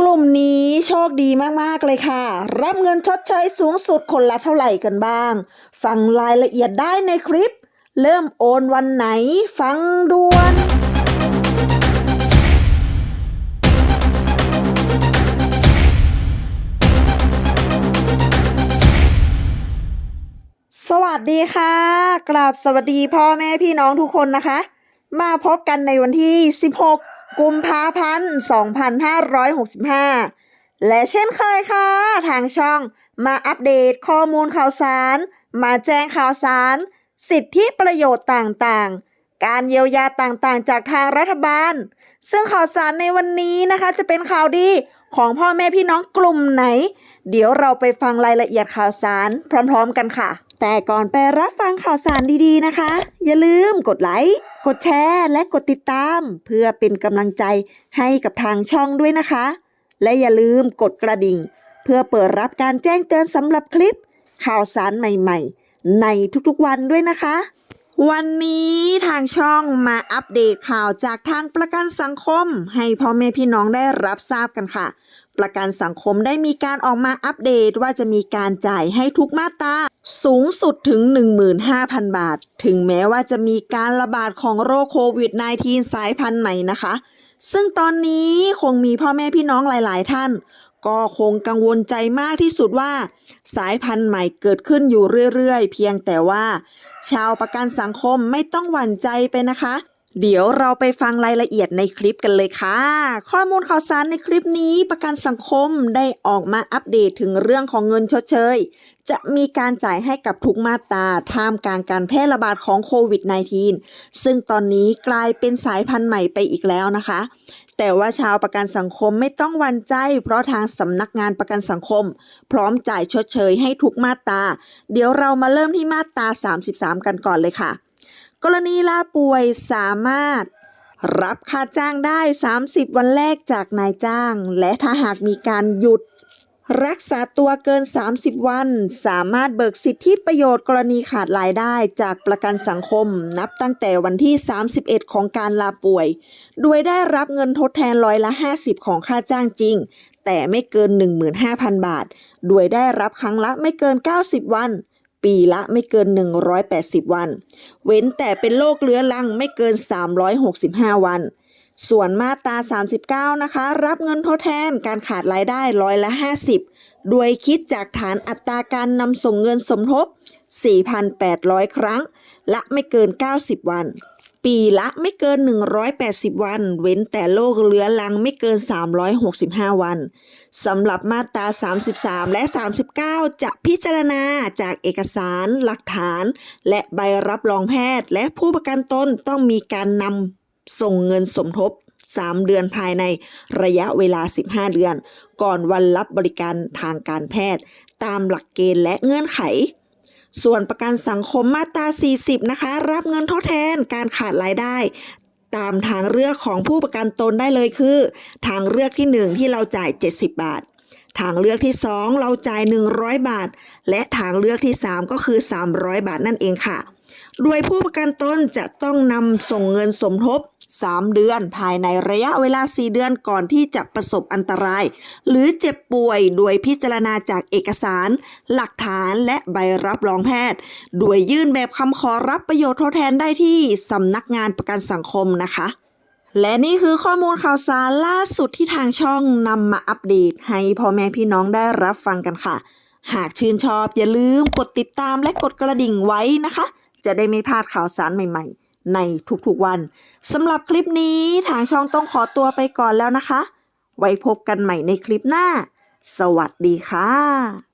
กลุ่มนี้โชคดีมาก ๆ เลยค่ะ รับเงินชดเชยสูงสุดคนละเท่าไหร่กันบ้าง ฟังรายละเอียดได้ในคลิป เริ่มโอนวันไหน ฟังด่วนสวัสดีค่ะกราบสวัสดีพ่อแม่พี่น้องทุกคนนะคะ มาพบกันในวันที่ 16 กุมภาพันธ์ 2565 และเช่นเคยค่ะ ทางช่องมาอัปเดตข้อมูลข่าวสาร มาแจ้งข่าวสาร สิทธิประโยชน์ต่างๆ การเยียวยาต่างๆ จากทางรัฐบาล ซึ่งข่าวสารในวันนี้นะคะ จะเป็นข่าวดีของพ่อแม่พี่น้องกลุ่มไหน เดี๋ยวเราไปฟังรายละเอียดข่าวสารพร้อม ๆ กันค่ะ แต่ก่อนไปรับฟังข่าวสารดีๆนะคะ อย่าลืมกดไลค์ กดแชร์ และกดติดตาม เพื่อเป็นกำลังใจให้กับทางช่องด้วยนะคะ และอย่าลืมกดกระดิ่ง เพื่อเปิดรับการแจ้งเตือนสำหรับคลิป ข่าวสารใหม่ๆ ในทุกๆวันด้วยนะคะ วันนี้ทางช่องมาอัปเดตข่าวจากทางประกันสังคม ให้พ่อแม่พี่น้องได้รับทราบกันค่ะ ประกันสังคมได้มีการออกมาอัปเดตว่าจะมีการจ่ายให้ทุกมาตราสูงสุดถึง 15,000 บาท ถึงแม้ว่าจะมีการระบาดของโรคโควิด -19 สายพันธุ์ใหม่นะคะ ซึ่งตอนนี้คงมีพ่อแม่พี่น้องหลาย ๆ ท่าน ก็คงกังวลใจมากที่สุดว่า สายพันธุ์ใหม่เกิดขึ้นอยู่เรื่อย ๆ เพียงแต่ว่า ชาวประกันสังคมไม่ต้องหวั่นใจไปนะคะ เดี๋ยวเราไปฟังรายละเอียดในคลิปกันเลยค่ะ ข้อมูลข่าวสารในคลิปนี้ประกันสังคมได้ออกมาอัปเดตถึงเรื่องของเงินชดเชย จะมีการจ่ายให้กับทุกมาตราท่ามกลางการแพร่ระบาดของโควิด -19 ซึ่งตอนนี้กลายเป็นสายพันธุ์ใหม่ไปอีกแล้วนะคะ แต่ว่าชาวประกันสังคมไม่ต้องวันใจ เพราะทางสำนักงานประกันสังคม พร้อมจ่ายชดเชยให้ทุกมาตรา เดี๋ยวเรามาเริ่มที่มาตรา 33 กันก่อนเลยค่ะ กรณีลาป่วยสามารถ รับค่าจ้างได้ 30 วันแรกจากนายจ้าง และถ้าหากมีการหยุด รักษาตัวเกิน 30 วัน สามารถเบิกสิทธิประโยชน์กรณีขาดรายได้จากประกันสังคม นับตั้งแต่วันที่ 31 ของการลาป่วย โดยได้รับเงินทดแทนร้อยละ 50 ของค่าจ้างจริง แต่ไม่เกิน 15,000 บาท โดยได้รับครั้งละไม่เกิน 90 วัน ปีละไม่เกิน 180 วัน เว้นแต่เป็นโรคเรื้อรังไม่เกิน 365 วัน ส่วนมาตรา 39 นะคะ รับเงินทดแทนการขาดรายได้ร้อยละ 50 โดยคิดจากฐานอัตราการนำส่งเงินสมทบ 4,800 ครั้ง และไม่เกิน 90 วัน ปีละไม่เกิน 180 วัน เว้นแต่โรคเรื้อรังไม่เกิน 365 วันสำหรับมาตรา 33 และ 39 จะพิจารณาจากเอกสาร หลักฐาน และใบรับรองแพทย์ และผู้ประกันตนต้องมีการนำส่งเงินสมทบ 3 เดือนภายในระยะเวลา 15 เดือน ก่อนวันรับบริการทางการแพทย์ ตามหลักเกณฑ์และเงื่อนไข ส่วนประกันสังคมมาตรา 40 นะคะ รับเงินทดแทนการขาดรายได้ ตามทางเลือกของผู้ประกันตนได้เลยคือ ทางเลือกที่ 1 ที่เราจ่าย 70 บาท ทางเลือกที่ 2 เราจ่าย 100 บาท และทางเลือกที่ 3 ก็คือ 300 บาทนั่นเองค่ะ โดยผู้ประกันตนจะต้องนำส่งเงินสมทบ 3 เดือนภายในระยะเวลา 4 เดือนก่อนที่จะประสบอันตราย หรือเจ็บป่วยโดยพิจารณาจากเอกสาร หลักฐานและใบรับรองแพทย์ โดยยื่นแบบคำขอรับประโยชน์ทดแทนได้ที่สำนักงานประกันสังคมนะคะและนี่คือข้อมูลข่าวสารล่าสุดที่ทางช่องนำมาอัปเดต ให้พ่อแม่พี่น้องได้รับฟังกันค่ะ หากชื่นชอบอย่าลืมกดติดตามและกดกระดิ่งไว้นะคะ จะได้ไม่พลาดข่าวสารใหม่ๆ ในทุกๆวันสำหรับคลิปนี้ทางช่องต้องขอตัวไปก่อนแล้วนะคะ ไว้พบกันใหม่ในคลิปหน้า สวัสดีค่ะ